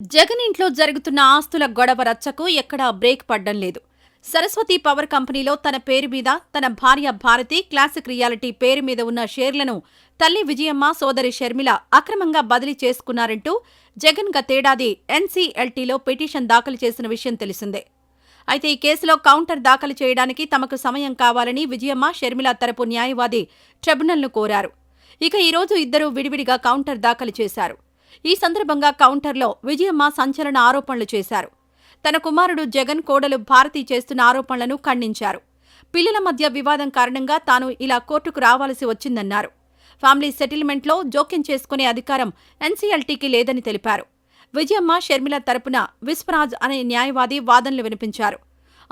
జగన్ ఇంట్లో జరుగుతున్న ఆస్తుల గొడవ రచ్చకు ఎక్కడా బ్రేక్ పడ్డం లేదు. సరస్వతి పవర్ కంపెనీలో తన పేరు మీద తన భార్య భారతి క్లాసిక్ రియాలిటీ పేరు మీద ఉన్న షేర్లను తల్లి విజయమ్మ సోదరి షర్మిల అక్రమంగా బదిలీ చేసుకున్నారంటూ జగన్ గతేడాది ఎన్సీఎల్టీలో పిటిషన్ దాఖలు చేసిన విషయం తెలిసిందే. అయితే ఈ కేసులో కౌంటర్ దాఖలు చేయడానికి తమకు సమయం కావాలని విజయమ్మ షర్మిల తరపు న్యాయవాది ట్రిబ్యునల్ను కోరారు. ఇక ఈరోజు ఇద్దరూ విడివిడిగా కౌంటర్ దాఖలు చేశారు. ఈ సందర్భంగా కౌంటర్లో విజయమ్మ సంచలన ఆరోపణలు చేశారు. తన కుమారుడు జగన్ కోడలు భారతి చేస్తున్న ఆరోపణలను ఖండించారు. పిల్లల మధ్య వివాదం కారణంగా తాను ఇలా కోర్టుకు రావాల్సి వచ్చిందన్నారు. ఫ్యామిలీ సెటిల్మెంట్లో జోక్యం చేసుకునే అధికారం ఎన్సీఎల్టీకి లేదని తెలిపారు. విజయమ్మ షర్మిల తరపున విశ్వరాజ్ అనే న్యాయవాది వాదనలు వినిపించారు.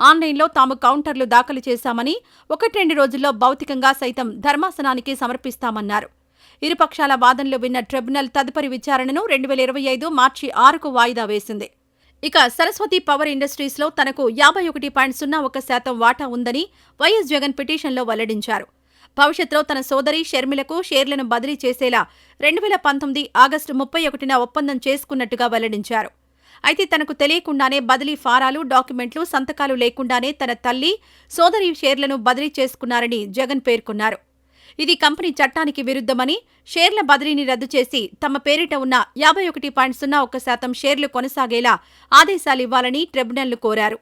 ఆన్లైన్లో తాము కౌంటర్లు దాఖలు చేశామని ఒకటి రెండు రోజుల్లో భౌతికంగా సైతం ధర్మాసనానికి సమర్పిస్తామన్నారు. ఇరుపక్షాల వాదనలు విన్న ట్రిబ్యునల్ తదుపరి విచారణను రెండు వేల ఇరవై ఐదు మార్చి ఆరుకు వాయిదా వేసింది. ఇక సరస్వతి పవర్ ఇండస్ట్రీస్లో తనకు యాభై ఒకటి పాయింట్ సున్నా ఒక శాతం వాటా ఉందని వైఎస్ జగన్ పిటిషన్లో వెల్లడించారు. భవిష్యత్తులో తన సోదరి షర్మిలకు షేర్లను బదిలీ చేసేలా రెండు వేల పంతొమ్మిది ఆగస్టు ముప్పై ఒకటిన ఒప్పందం చేసుకున్నట్టుగా వెల్లడించారు. అయితే తనకు తెలియకుండానే బదిలీ ఫారాలు డాక్యుమెంట్లు సంతకాలు లేకుండానే తన తల్లి సోదరి షేర్లను బదిలీ చేసుకున్నారని జగన్ పేర్కొన్నారు. ఇది కంపెనీ చట్టానికి విరుద్ధమని షేర్ల బదిలీని రద్దు చేసి తమ పేరిట ఉన్న యాభై ఒకటి పాయింట్ సున్నా ఒక శాతం షేర్లు కొనసాగేలా ఆదేశాలివ్వాలని ట్రిబ్యునల్ను కోరారు.